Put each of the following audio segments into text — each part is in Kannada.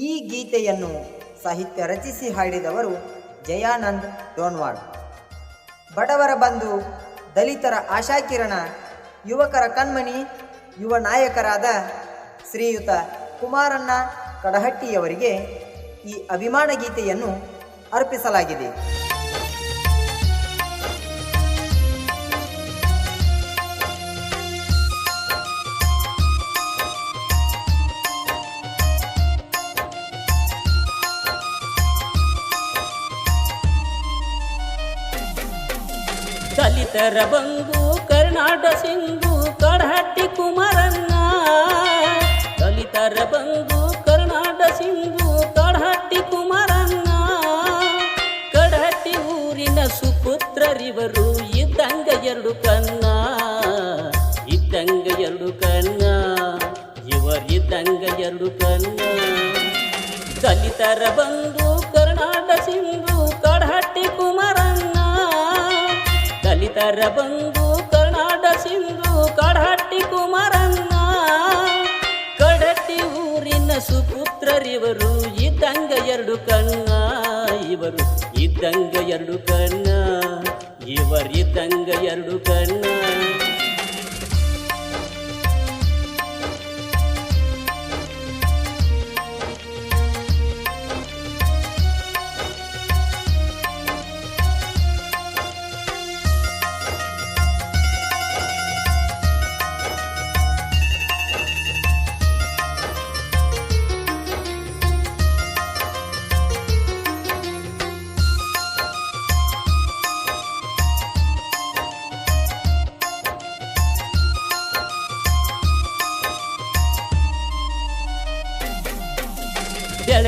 ಈ ಗೀತೆಯನ್ನು ಸಾಹಿತ್ಯ ರಚಿಸಿ ಹಾಡಿದವರು ಜಯಾನಂದ್ ಡೋನ್ವಾಡ್ ಬಡವರ ಬಂಧು ದಲಿತರ ಆಶಾಕಿರಣ, ಯುವಕರ ಕಣ್ಮಣಿ, ಯುವ ನಾಯಕರಾದ ಶ್ರೀಯುತ ಕುಮಾರಣ್ಣ ಕಡಹಟ್ಟಿಯವರಿಗೆ ಈ ಅಭಿಮಾನ ಗೀತೆಯನ್ನು ಅರ್ಪಿಸಲಾಗಿದೆ. ದಲಿತರ ಬಂಗು, ಕರ್ನಾಟ ಸಿಂಧು ಕಡಹಟ್ಟಿ ಕುಮಾರಣ್ಣ. ದಲಿತರ ಬಂಗು, ಕರ್ನಾಟ ಸಿಂಧು ಕಡಹಟ್ಟಿ ಕುಮಾರಣ್ಣ. ಕಡಹಟ್ಟಿ ಊರಿನ ಸುಪುತ್ರರಿವರು ಇದ್ದಂಗ ಎರಡು ಕಣ್ಣ. ಇದ್ದಂಗ ಎರಡು ಕಣ್ಣ. ಇವರಿದ್ದಂಗ ಎರಡು ಕಣ್ಣ. ದಲಿತರ ಬಂಧು ಕರ್ನಾಟ ಸಿಂಧು ಕಡಹಟ್ಟಿ ಕುಮಾರಣ್ಣ. ದಲಿತರ ಬಂಧು, ಕರ್ನಾಟ ಸಿಂಧು, ಕಡಹಟ್ಟಿ ಕುಮಾರಣ್ಣ. ಕಡಟ್ಟಿ ಊರಿನ ಸುಪುತ್ರರಿವರು ಇದ್ದಂಗ ಎರಡು ಕಣ್ಣ. ಇವರು ಇದ್ದಂಗ ಎರಡು ಕಣ್ಣ. ಇವರಿದ್ದಂಗ ಎರಡು ಕಣ್ಣ.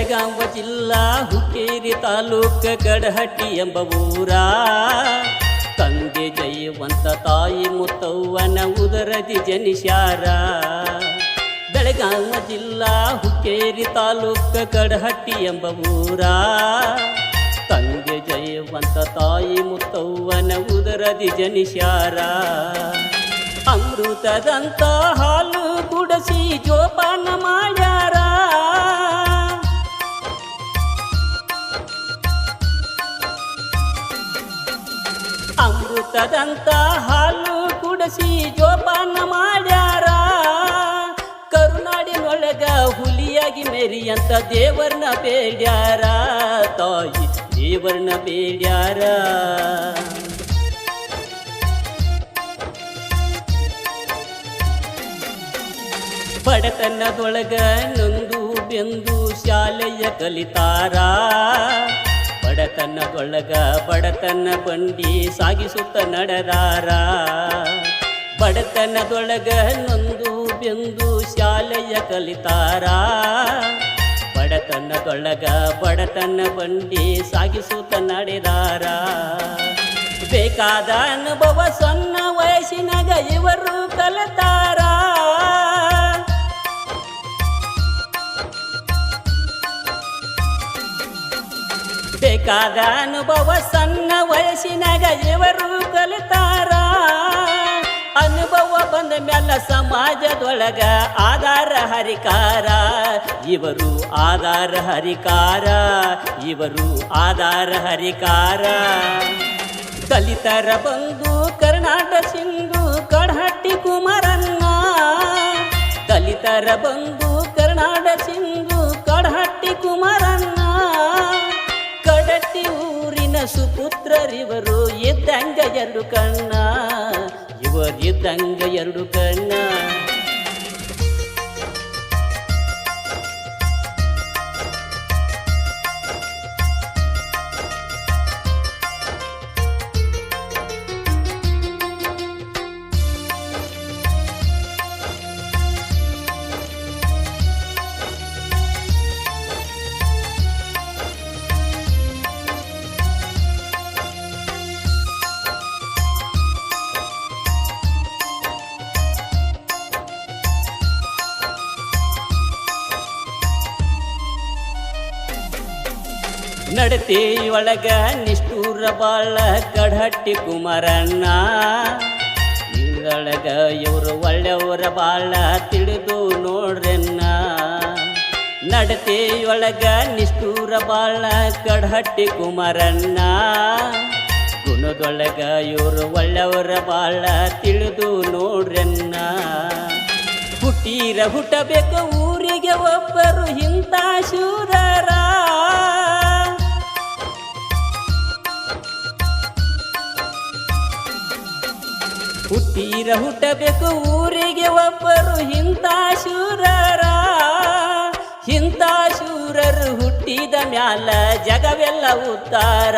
ಬೆಳಗಾವ ಜಿಲ್ಲಾ ಹುಕ್ಕೇರಿ ತಾಲೂಕ ಕಡಹಟ್ಟಿ ಎಂಬ ಊರ. ತಂದೆ ಜಯವಂತ ತಾಯಿ ಮುತ್ತವ್ವನ ಉದರದಿ ಜನಿಸ್ಯಾರ. ಬೆಳಗಾವ ಜಿಲ್ಲಾ ಹುಕ್ಕೇರಿ ತಾಲೂಕ ಕಡಹಟ್ಟಿ ಎಂಬ ಊರ. ತಂದೆ ಜಯವಂತ ತಾಯಿ ಮುತ್ತವ್ವನ ಉದರದಿ ಜನಿಸ್ಯಾರ. ಅಮೃತದಂತ ಹಾಲು ಹುಲಿಯಾಗಿ ಅಂತ ದೇವರನ್ನ ಬೇಡ್ಯಾರ ತಾಯಿ ದೇವರ್ನ ಬೇಡ್ಯಾರ. ಬಡತನದೊಳಗ ನೊಂದು ಬೆಂದು ಶಾಲೆಯ ಕಲಿತಾರ. ಬಡತನದೊಳಗ ಬಡತನ ಬಂಡಿ ಸಾಗಿಸುತ್ತ ನಡೆದಾರ. ಬಡತನದೊಳಗ ನೊಂದು ಬೆಂದು ಶಾಲೆಯ ಕಲಿತಾರ? ಬಡತನದೊಳಗ ಬಡತನ ಬಂಡಿ ಸಾಗಿಸುತ್ತ ನಡೆದಾರ. ಬೇಕಾದ ಅನುಭವ ಸಣ್ಣ ವಯಸ್ಸಿನಾಗ ಇವರು ಕಲಿತಾರ. ಬೇಕಾದ ಅನುಭವ ಸಣ್ಣ ವಯಸ್ಸಿನಾಗ ಇವರು ಕಲಿತಾರ. ಅನುಭವ ಬಂದ ಮ್ಯಾಲ ಸಮಾಜದೊಳಗ ಆಧಾರ ಹರಿಕಾರ. ಇವರು ಆಧಾರ ಹರಿಕಾರ, ಇವರು ಆಧಾರ ಹರಿಕಾರ. ದಲಿತರ ಬಂಧು ಕರ್ನಾಟಕ ಸಿಂಧು ಕಡಹಟ್ಟಿ ಕುಮಾರಣ್ಣ. ದಲಿತರ ಬಂಧು ಕರ್ನಾಟಕ ಸಿಂಧು ಕಡಹಟ್ಟಿ ಕುಮಾರಣ್ಣ. ಕಡಟ್ಟಿ ಊರಿನ ಸುಪುತ್ರರಿವರು ಇದ್ದಂಗ ಎರಡು ಕಣ್ಣ. ಇವರಿದ್ದಂಗ ಎರಡು ಕಣ್ಣ. ನಡತೆ ಒಳಗ ನಿಷ್ಠೂರ ಬಾಳ ಕಡಹಟ್ಟಿ ಕುಮಾರಣ್ಣ. ಇದರೊಳಗ ಇವರು ಒಳ್ಳೆಯವರ ಬಾಳ ತಿಳಿದು ನೋಡ್ರೆನ್ನ. ನಡತೆಯೊಳಗ ನಿಷ್ಠೂರ ಬಾಳ ಕಡಹಟ್ಟಿ ಕುಮಾರಣ್ಣ. ಗುಣದೊಳಗ ಇವರು ಒಳ್ಳೆಯವರ ಬಾಳ ತಿಳಿದು ನೋಡ್ರನ್ನ. ಹುಟ್ಟೀರ ಹುಟ್ಟಬೇಕು ಊರಿಗೆ ಒಬ್ಬರು ಇಂಥ ಶೂರರ. ಹುಟ್ಟೀರ ಹುಟ್ಟಬೇಕು ಊರಿಗೆ ಒಬ್ಬರು ಇಂಥ ಶೂರರ. ಇಂಥ ಶೂರರು ಹುಟ್ಟಿದ ಮ್ಯಾಲ ಜಗವೆಲ್ಲ ಉದ್ದಾರ.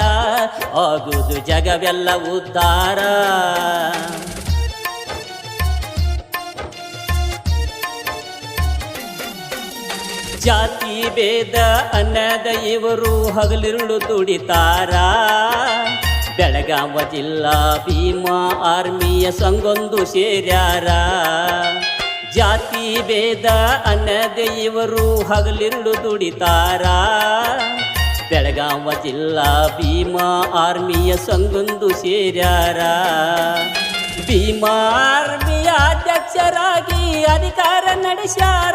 ಆಗುದು ಜಗವೆಲ್ಲ ಉದ್ದಾರ. ಜಾತಿ, ಭೇದ, ಅನ್ನದ ಇವರು ಹಗಲಿರುಳು ದುಡಿತಾರ. ಬೆಳಗಾವ ಜಿಲ್ಲಾ ಭೀಮಾ ಆರ್ಮಿಯ ಸಂಗೊಂದು ಸೇರ್ಯಾರ. ಜಾತಿ ಭೇದ ಅನ್ನದೆ ಇವರು ಹಗಲಿರುಳು ದುಡಿತಾರ. ಬೆಳಗಾವ ಜಿಲ್ಲಾ ಭೀಮಾ ಆರ್ಮಿಯ ಸಂಗೊಂದು ಸೇರ್ಯಾರ. ಭೀಮಾ ಆರ್ಮಿಯ ಅಧ್ಯಕ್ಷರಾಗಿ ಅಧಿಕಾರ ನಡೆಸ್ಯಾರ.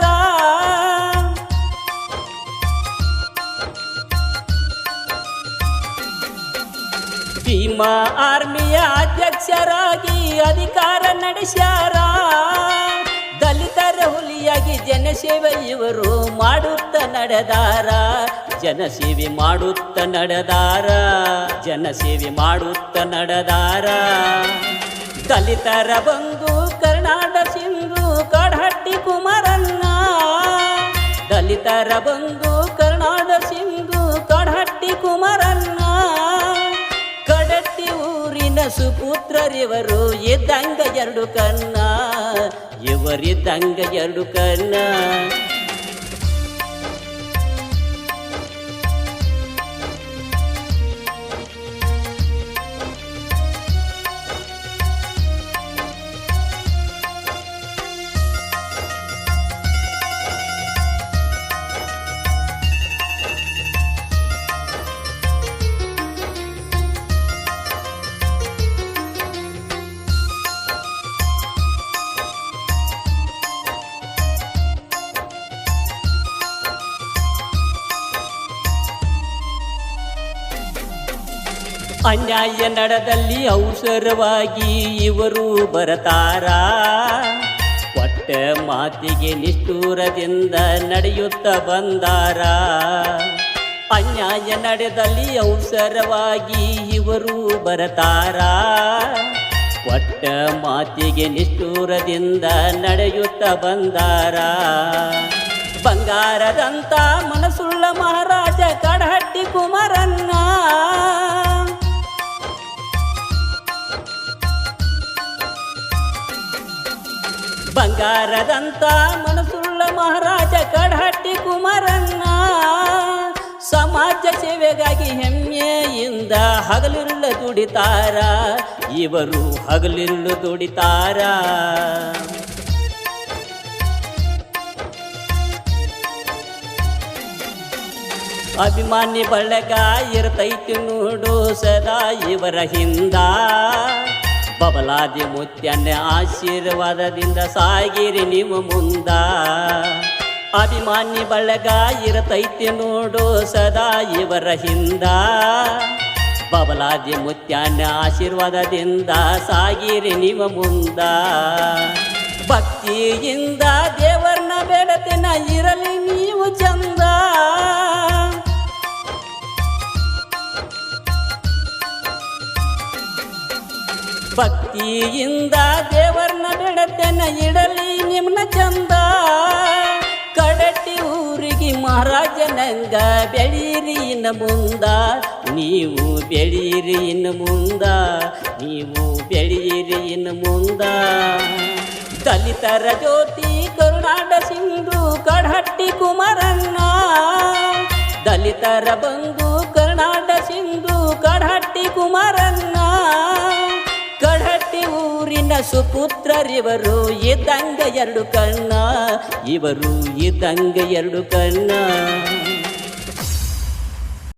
ಭೀಮಾ ಆರ್ಮಿಯ ಅಧ್ಯಕ್ಷರಾಗಿ ಅಧಿಕಾರ ನಡೆಸ್ಯಾರ. ದಲಿತರ ಹುಲಿಯಾಗಿ ಜನಸೇವೆ ಇವರು ಮಾಡುತ್ತ ನಡೆದಾರ. ಜನಸೇವೆ ಮಾಡುತ್ತ ನಡೆದಾರ. ಜನಸೇವೆ ಮಾಡುತ್ತ ನಡೆದಾರ. ದಲಿತರ ಬಂಧು ಕರ್ನಾಟ ಸಿಂಧು ಕಡಹಟ್ಟಿ ಕುಮಾರಣ್ಣ. ದಲಿತರ ಬಂಧು ಸುಪುತ್ರರಿವರು ಇದ್ದಂಗ ಎರಡು ಕಣ್ಣ ಇವರಿದ್ದಂಗ ಎರಡು ಕಣ್ಣ ಅನ್ಯಾಯ ನಡದಲ್ಲಿ ಅವಸರವಾಗಿ ಇವರು ಬರತಾರ. ಕೊಟ್ಟ ಮಾತಿಗೆ ನಿಷ್ಠೂರದಿಂದ ನಡೆಯುತ್ತ ಬಂದಾರ. ಅನ್ಯಾಯ ನಡೆದಲ್ಲಿ ಅವಸರವಾಗಿ ಇವರು ಬರತಾರ. ಕೊಟ್ಟ ಮಾತಿಗೆ ನಿಷ್ಠೂರದಿಂದ ನಡೆಯುತ್ತ ಬಂದಾರ. ಬಂಗಾರದಂತ ಮನಸುಳ್ಳ ಮಹಾರಾಜ ಕಡಹಟ್ಟಿ ಕುಮಾರಣ್ಣ ಬಂಗಾರದಂತ ಮನಸುಳ್ಳ ಮಹಾರಾಜ ಕಡಹಟ್ಟಿ ಕುಮಾರಣ್ಣ. ಸಮಾಜ ಸೇವೆಗಾಗಿ ಹೆಮ್ಮೆಯಿಂದ ಹಗಲಿರುಳು ದುಡಿತಾರ. ಇವರು ಹಗಲಿರುಳು ದುಡಿತಾರ. ಅಭಿಮಾನಿ ಬಳಗ ಇರ್ತೈತಿ ನೋಡು ಸದಾ ಇವರ ಹಿಂದ. ಬಬಲಾದಿ ಮುತ್ಯನ ಆಶೀರ್ವಾದದಿಂದ ಸಾಗಿರಿ ನೀವು ಮುಂದ. ಅಭಿಮಾನಿ ಬಳಗ ಇರತೈತಿ ನೋಡು ಸದಾ ಇವರ ಹಿಂದ. ಬಬಲಾದಿ ಮುತ್ಯನ ಆಶೀರ್ವಾದದಿಂದ ಸಾಗಿರಿ ನೀವು ಮುಂದ. ಭಕ್ತಿಯಿಂದ ದೇವರನ್ನ ಬೆಳತಿನ ಇರಲಿ ನೀವು ಚಂದ. ಭಕ್ತಿಯಿಂದ ದೇವರನ್ನ ಬಿಡತೇನ ಇಡಲಿ ನಿಮ್ನ ಚಂದ. ಕಡಟಿ ಊರಿಗೆ ಮಹಾರಾಜನಂಗ ಬೆಳೀರಿ ಇನ್ನು ಮುಂದ. ನೀವು ಬೆಳೀರಿ ಇನ್ನು ಮುಂದ. ನೀವು ಬೆಳೀರಿ ಇನ್ನು ಮುಂದ. ದಲಿತರ ಜ್ಯೋತಿ ಕರುನಾಡ ಸಿಂಧು ಕಡಹಟ್ಟಿ ಕುಮಾರಣ್ಣ. ದಲಿತರ ಬಂಧು ಸುಪುತ್ರರಿವರು ಇದ್ದಂಗ ಎರಡು ಕಣ್ಣ. ಇವರು ಇದ್ದಂಗ ಎರಡು ಕಣ್ಣ.